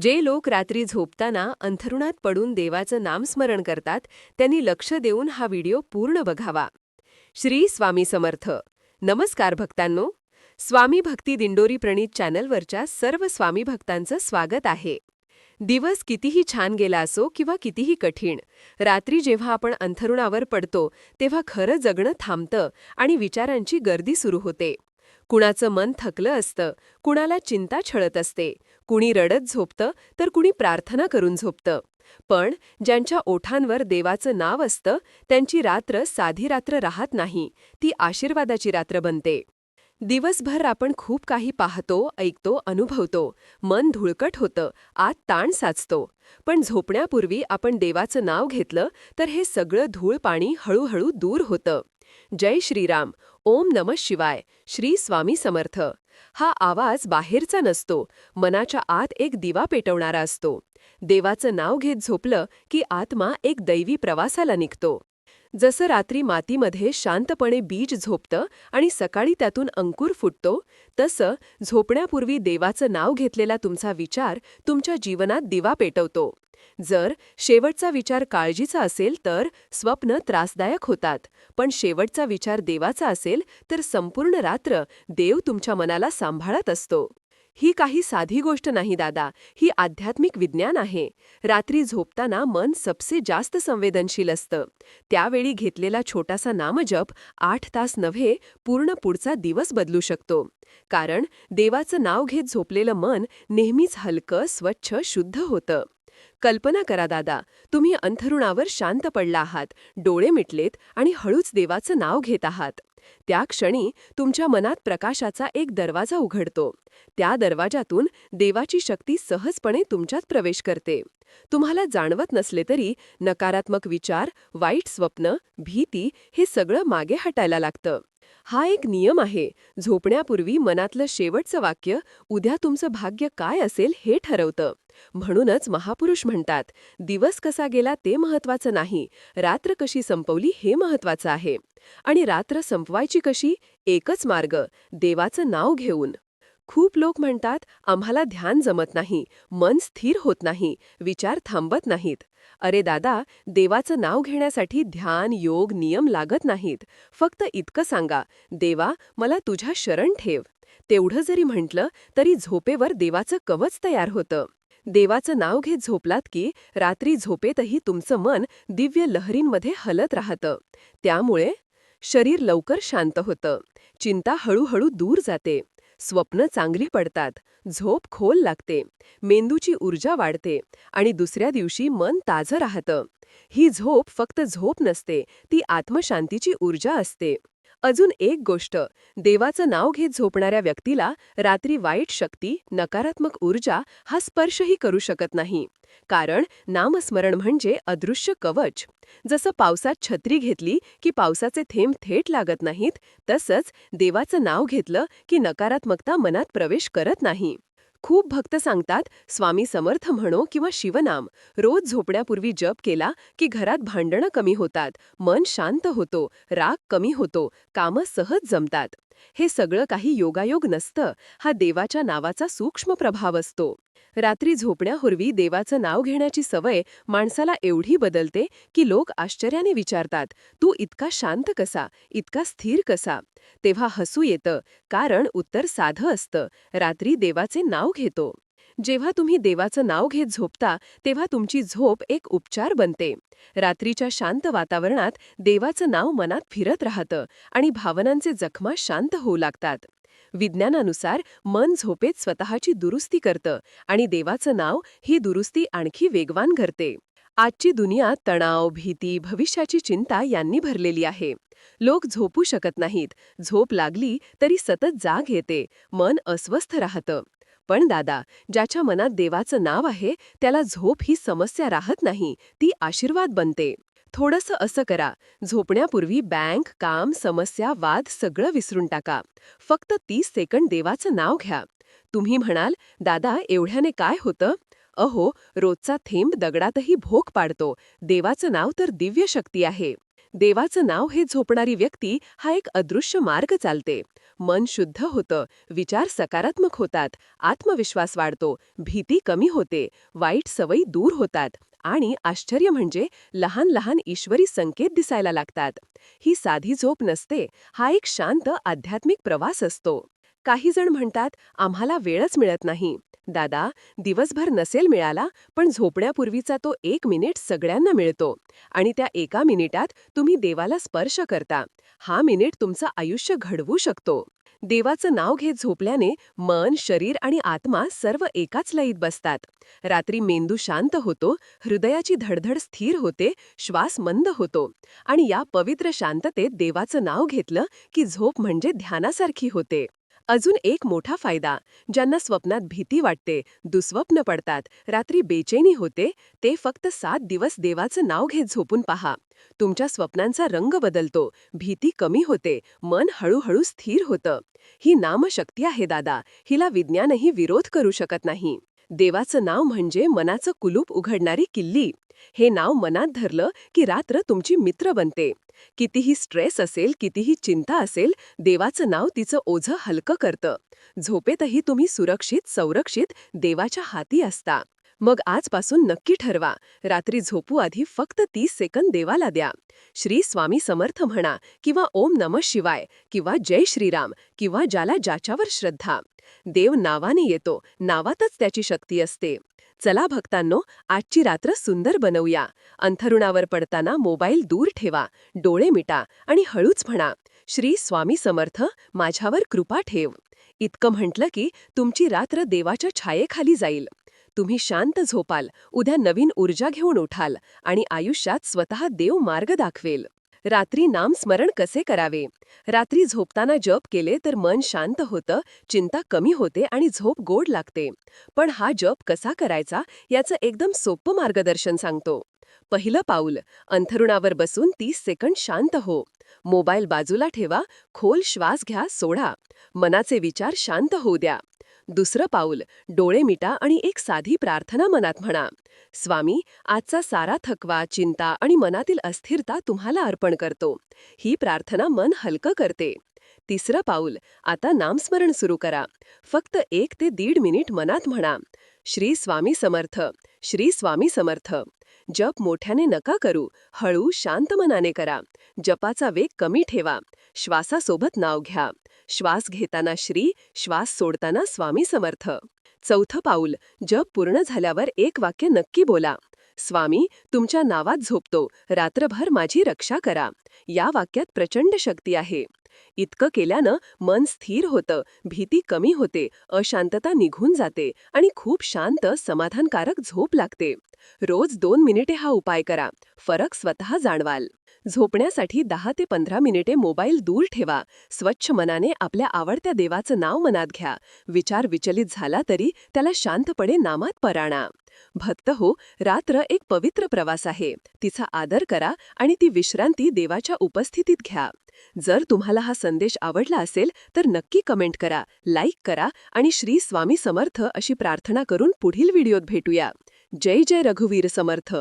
जे लोक रात्री झोपताना अंथरुणात पडून देवाचं नामस्मरण करतात त्यांनी लक्ष देऊन हा व्हिडिओ पूर्ण बघावा. श्री स्वामी समर्थ. नमस्कार भक्तांनो. स्वामी भक्ती दिंडोरी प्रणीत चॅनलवरच्या सर्व स्वामी भक्तांचं स्वागत आहे. दिवस कितीही छान गेला असो किंवा कितीही कठीण रात्री जेव्हा आपण अंथरुणावर पडतो तेव्हा खरं जगणं थांबतं आणि विचारांची गर्दी सुरू होते. कुणाचं मन थकलं असतं कुणाला चिंता छळत असते कुणी रडत झोपतं तर कुणी प्रार्थना करून झोपतं. पण ज्यांच्या ओठांवर देवाचं नाव असतं त्यांची रात्र साधी रात्र राहत नाही ती आशीर्वादाची रात्र बनते. दिवसभर आपण खूप काही पाहतो ऐकतो अनुभवतो मन धुळकट होतं आत ताण साचतो. पण झोपण्यापूर्वी आपण देवाचं नाव घेतलं तर हे सगळं धूळ पाणी हळूहळू दूर होतं. जय श्रीराम ओम नम शिवाय श्री स्वामी समर्थ. हा आवाज बाहेरचा नसतो मनाच्या आत एक दिवा पेटवणारा असतो. देवाचं नाव घेत झोपलं की आत्मा एक दैवी प्रवासाला निघतो. जसं रात्री मातीमध्ये शांतपणे बीज झोपतं आणि सकाळी त्यातून अंकुर फुटतो तसं झोपण्यापूर्वी देवाचं नाव घेतलेला तुमचा विचार तुमच्या जीवनात दिवा पेटवतो. जर शेवटचा विचार काळजीचा असेल तर स्वप्न त्रासदायक होतात पण शेवटचा विचार देवाचा असेल तर संपूर्ण रात्र देव तुमच्या मनाला सांभाळत असतो. ही काही साधी गोष्ट नाही दादा ही आध्यात्मिक विज्ञान आहे. रात्री झोपताना मन सबसे जास्त संवेदनशील असतं. त्यावेळी घेतलेला छोटासा नामजप आठ तास नव्हे पूर्ण पुढचा दिवस बदलू शकतो. कारण देवाचं नाव घेत झोपलेलं मन नेहमीच हलकं स्वच्छ शुद्ध होतं. कल्पना करा दादा तुम्ही अंथरुणावर शांत पडला आहात डोळे मिटलेत आणि हळूच देवाचं नाव घेत आहात. त्या क्षणी तुमच्या मनात प्रकाशाचा एक दरवाजा उघडतो. त्या दरवाजातून देवाची शक्ती सहजपणे तुमच्यात प्रवेश करते. तुम्हाला जाणवत नसले तरी नकारात्मक विचार वाईट स्वप्न भीती हे सगळं मागे हटायला लागतं. हा एक नियम आहे. झोपण्यापूर्वी मनातलं शेवटचं वाक्य उद्या तुमचं भाग्य काय असेल हे ठरवतं. म्हणूनच महापुरुष म्हणतात दिवस कसा गेला ते महत्वाचं नाही. रात्र कशी संपवली हे महत्वाचं आहे. आणि रात्र संपवायची कशी? एकच मार्ग. देवाचं नाव घेऊन. खूप लोक म्हणतात आम्हाला ध्यान जमत नाही मन स्थिर होत नाही विचार थांबत नाहीत. अरे दादा देवाचं नाव घेण्यासाठी ध्यान योग नियम लागत नाहीत. फक्त इतकं सांगा देवा मला तुझ्या शरण ठेव. तेवढं जरी म्हटलं तरी झोपेवर देवाचं कवच तयार होतं. देवाचं नाव घेत झोपलात की रात्री झोपेतही तुमचं मन दिव्य लहरींमध्ये हलत राहतं. त्यामुळे शरीर लवकर शांत होतं. चिंता हळूहळू दूर जाते. स्वप्न चांगली पडतात झोप खोल लागते मेंदूची ऊर्जा वाढते आणि दुसऱ्या दिवशी मन ताजं राहतं. ही झोप फक्त झोप नसते ती आत्मशांतीची ऊर्जा असते. अजून एक गोष्ट. देवाचं नाव घेत झोपणाऱ्या व्यक्तीला रात्री वाईट शक्ती नकारात्मक ऊर्जा हा स्पर्शही करू शकत नाही. कारण नामस्मरण म्हणजे अदृश्य कवच. जसं पावसात छत्री घेतली की पावसाचे थेंब थेट लागत नाहीत तसंच देवाचं नाव घेतलं की नकारात्मकता मनात प्रवेश करत नाही. खूप भक्त सांगतात स्वामी समर्थ म्हणो किंवा शिवनाम. रोज झोपण्यापूर्वी जप केला की घरात भांडणं कमी होतात मन शांत होतो राग कमी होतो कामं सहज जमतात. हे सगळं काही योगायोग नसतं हा देवाच्या नावाचा सूक्ष्म प्रभाव असतो. रात्री झोपण्यापूर्वी देवाचं नाव घेण्याची सवय माणसाला एवढी बदलते की लोक आश्चर्याने विचारतात तू इतका शांत कसा? इतका स्थिर कसा? तेव्हा हसू येतं कारण उत्तर साधं असतं रात्री देवाचे नाव घेतो. जेव्हा तुम्ही देवाचं नाव घेत झोपता तेव्हा तुमची झोप एक उपचार बनते. रात्रीच्या शांत वातावरणात देवाचं नाव मनात फिरत राहतं आणि भावनांचे जखमा शांत होऊ लागतात. विज्ञानानुसार मन झोपेत स्वतःची दुरुस्ती करतं आणि देवाचं नाव ही दुरुस्ती आणखी वेगवान करते आजची दुनिया तणाव भीती भविष्याची चिंता यांनी भरलेली आहे. लोक झोपू शकत नाहीत. झोप लागली तरी सतत जाग येते. मन अस्वस्थ राहतं. पण दादा ज्याच्या मनात देवाचं नाव आहे त्याला झोप ही समस्या राहत नाही ती आशीर्वाद बनते. थोडंसं असं करा. झोपण्यापूर्वी बँक काम समस्या वाद सगळं विसरून टाका. फक्त तीस सेकंड देवाचं नाव घ्या. तुम्ही म्हणाल दादा एवढ्याने काय होतं? अहो रोजचा थेंब दगडातही भोक पाडतो. देवाचं नाव तर दिव्य शक्ती आहे. देवाचं नाव हे झोपणारी व्यक्ती हा एक अदृश्य मार्ग चालते. मन शुद्ध होतं विचार सकारात्मक होतात आत्मविश्वास वाढतो भीती कमी होते वाईट सवयी दूर होतात. आणि आश्चर्य म्हणजे लहान लहान ईश्वरी संकेत दिसायला लागतात. ही साधी झोप नसते हा एक शांत आध्यात्मिक प्रवास असतो. काही जण म्हणतात आम्हाला वेळच मिळत नाही. दादा दिवसभर नसेल मिळाला पण झोपण्यापूर्वीचा तो एक मिनिट सगळ्यांना मिळतो आणि त्या एका मिनिटात तुम्ही देवाला स्पर्श करता. हा मिनिट तुमचं आयुष्य घडवू शकतो. देवाचं नाव घेत झोपल्याने मन शरीर आणि आत्मा सर्व एकाच लयीत बसतात. रात्री मेंदू शांत होतो हृदयाची धडधड स्थिर होते श्वास मंद होतो आणि या पवित्र शांततेत देवाचं नाव घेतलं की झोप म्हणजे ध्यानासारखी होते. अजून एक मोठा फायदा ज्यांना स्वप्नात भीती वाटते दुस्वप्न पडतात रात्री बेचैनी होते ते फक्त सात दिवस देवाचं नाव घेत झोपून पहा. तुमच्या स्वप्नांचा रंग बदलतो भीती कमी होते मन हळूहळू स्थिर होतं. ही नामशक्ती आहे दादा हिला विज्ञानही विरोध करू शकत नाही. देवाचं नाव म्हणजे मनाचं कुलूप उघडणारी किल्ली. हे नाव मनात धरलं की रात्र तुमची मित्र बनते. कितीही स्ट्रेस असेल कितीही चिंता असेल देवाचं नाव तिचं ओझं हलकं करतं. झोपेतही तुम्ही सुरक्षित संरक्षित देवाच्या हाती असता. मग आजपासून नक्की ठरवा. रात्री झोपू आधी फक्त तीस सेकंद देवाला द्या. श्री स्वामी समर्थ म्हणा किंवा ओम नम शिवाय किंवा जय श्रीराम किंवा ज्याला ज्याच्यावर श्रद्धा. देव नावाने येतो. नावातच त्याची शक्ती असते. चला भक्तांनो आजची रात्र सुंदर बनवूया. अंथरुणावर पडताना मोबाईल दूर ठेवा डोळे मिटा आणि हळूच म्हणा श्री स्वामी समर्थ माझ्यावर कृपा ठेव. इतकं म्हटलं की तुमची रात्र देवाच्या छायेखाली जाईल. तुम्ही शांत झोपाल उद्या नवीन ऊर्जा घेऊन उठाल आणि आयुष्यात स्वतः देव मार्ग दाखवेल. रात्री नामस्मरण कसे करावे? रात्री झोपताना जप केले तर मन शांत होतं चिंता कमी होते आणि झोप गोड लागते. पण हा जप कसा करायचा याचं एकदम सोपं मार्गदर्शन सांगतो. पहिलं पाऊल अंथरुणावर बसून तीस सेकंड शांत हो. मोबाईल बाजूला ठेवा खोल श्वास घ्या सोडा. मनाचे विचार शांत होऊ द्या. दुसरं पाऊल डोळे मिटा आणि एक साधी प्रार्थना मनात म्हणा. स्वामी आजचा सारा थकवा चिंता आणि मनातील अस्थिरता तुम्हाला अर्पण करतो. ही प्रार्थना मन हलकं करते. तिसरं पाऊल आता नामस्मरण सुरू करा. फक्त एक ते दीड मिनिट मनात म्हणा. श्री स्वामी समर्थ श्री स्वामी समर्थ. जप मोठ्याने नका करू हळू शांत मनाने करा. जपाचा वेग कमी ठेवा. श्वासासोबत नाव घ्या. श्वास घेताना श्री श्वास सोडताना स्वामी समर्थ. चौथं पाऊल जप पूर्ण झाल्यावर एक वाक्य नक्की बोला. स्वामी तुमच्या नावात झोपतो. रात्रभर माझी रक्षा करा. या वाक्यात प्रचंड शक्ती आहे. इतकं केल्यानं मन स्थिर होतं भीती कमी होते अशांतता निघून जाते आणि खूप शांत समाधानकारक झोप लागते. रोज दोन मिनिटे हा उपाय करा. फरक स्वतः जाणवाल. झोपण्यासाठी दहा ते पंधरा मिनिटे मोबाईल दूर ठेवा. स्वच्छ मनाने आपल्या आवडत्या देवाचं नाव मनात घ्या. विचार विचलित झाला तरी त्याला शांतपणे नामात पराणा. भक्त हो रात्र एक पवित्र प्रवास आहे. तिचा आदर करा आणि ती विश्रांती देवाच्या उपस्थितीत घ्या. जर तुम्हाला हा संदेश आवडला असेल तर नक्की कमेंट करा लाईक करा आणि श्री स्वामी समर्थ अशी प्रार्थना करून पुढील व्हिडिओत भेटूया. जय जय रघुवीर समर्थ.